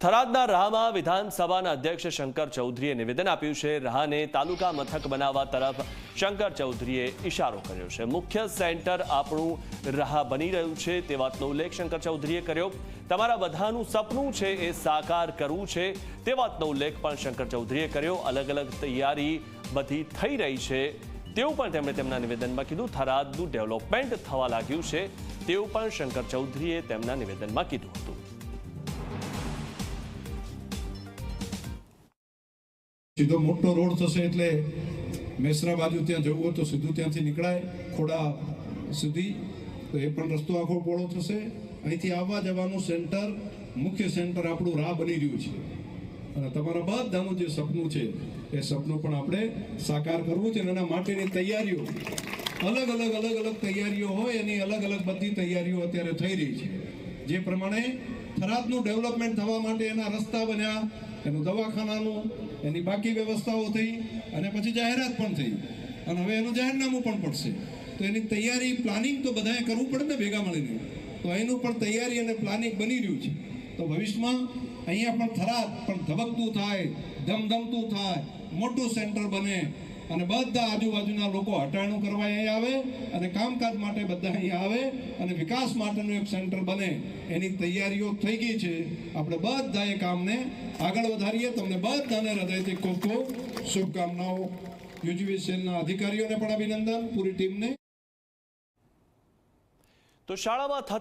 થરાદના રાહમાં વિધાનસભાના અધ્યક્ષ શંકર ચૌધરીએ નિવેદન આપ્યું છે. રાહને તાલુકા મથક બનાવવા તરફ શંકર ચૌધરીએ ઇશારો કર્યો છે. મુખ્ય સેન્ટર આપણું રાહ બની રહ્યું છે તે વાતનો ઉલ્લેખ શંકર ચૌધરીએ કર્યો. તમારા બધાનું સપનું છે એ સાકાર કરવું છે તે વાતનો ઉલ્લેખ પણ શંકર ચૌધરીએ કર્યો. અલગ અલગ તૈયારી બધી થઈ રહી છે. તેવું પણ તેમણે તેમના નિવેદનમાં કીધું. થરાદનું ડેવલપમેન્ટ થવા લાગ્યું છે તેવું પણ શંકર ચૌધરીએ તેમના નિવેદનમાં કીધું હતું. સીધો મોટો રોડ થશે એટલે મેસરા બાજુ ત્યાં જવું હોય તો સીધું ત્યાંથી નીકળાય. ખોડા સુધી. તો એ પણ રસ્તો આખો પહોળો થશે. અહીંથી આવવા જવાનું સેન્ટર, મુખ્ય સેન્ટર આપણું રાહ બની રહ્યું છે. અને તમારા બધાનું જે સપનું છે, એ સપનું પણ આપણે સાકાર કરવું છે અને એના માટેની તૈયારીઓ. અલગ અલગ અલગ અલગ તૈયારીઓ હોય એની અલગ અલગ બધી તૈયારીઓ અત્યારે થઈ રહી છે. જે પ્રમાણે થરાદનું ડેવલપમેન્ટ થવા માટે એના રસ્તા બન્યા, એનું દવાખાનાનું એની બાકી વ્યવસ્થાઓ થઈ અને પછી જાહેરાત પણ થઈ. અને હવે એનું જાહેરનામું પણ પડશે. તો એની તૈયારી પ્લાનિંગ તો બધાએ કરવું પડે ને ભેગા મળીને. તો એનું પણ તૈયારી અને પ્લાનિંગ બની રહ્યું છે. તો ભવિષ્યમાં અહીંયા પણ થરાદ પણ ધબકતું થાય, ધમધમતું થાય, મોટું સેન્ટર બને. અને બધા આજુબાજુના લોકો હટાણું કરવા અહીંયા આવે અને કામકાજ માટે બધા અહીંયા આવે અને વિકાસ માટેનું એક સેન્ટર બને, એની તૈયારીઓ થઈ ગઈ છે. આપણે બધા એ કામને આગળ વધારીએ. તમને બધાને હૃદયથી ખૂબ ખૂબ શુભકામનાઓ. યુજીવીસીએલના અધિકારીઓને પણ અભિનંદન, પૂરી ટીમને. તો શાળામાં